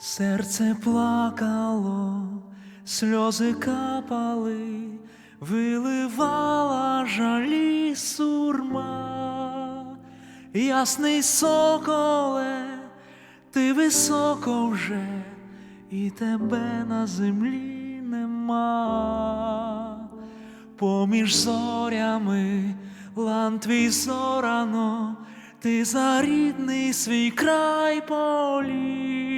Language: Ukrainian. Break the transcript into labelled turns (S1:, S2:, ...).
S1: Серце плакало, сльози капали, виливала жалі сурма, ясний соколе, ти високо вже, і тебе на землі нема. Поміж зорями лан твій зорано, ти за рідний свій край поліг,